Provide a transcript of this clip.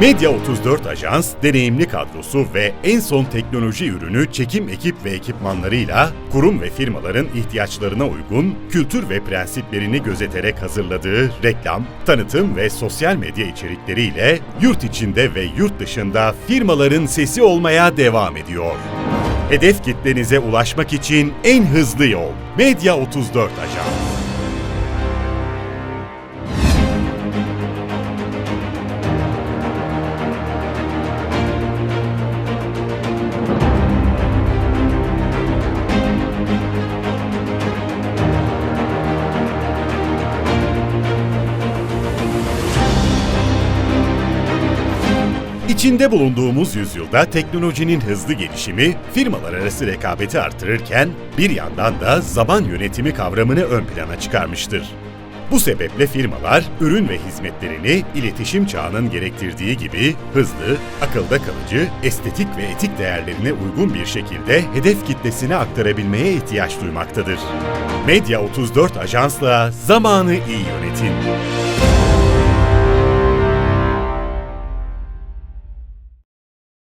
Medya 34 Ajans, deneyimli kadrosu ve en son teknoloji ürünü çekim ekip ve ekipmanlarıyla kurum ve firmaların ihtiyaçlarına uygun kültür ve prensiplerini gözeterek hazırladığı reklam, tanıtım ve sosyal medya içerikleriyle yurt içinde ve yurt dışında firmaların sesi olmaya devam ediyor. Hedef kitlenize ulaşmak için en hızlı yol Medya 34 Ajans. İçinde bulunduğumuz yüzyılda teknolojinin hızlı gelişimi firmalar arası rekabeti artırırken bir yandan da zaman yönetimi kavramını ön plana çıkarmıştır. Bu sebeple firmalar ürün ve hizmetlerini iletişim çağının gerektirdiği gibi hızlı, akılda kalıcı, estetik ve etik değerlerine uygun bir şekilde hedef kitlesine aktarabilmeye ihtiyaç duymaktadır. Medya 34 Ajans'la zamanı iyi yönetin.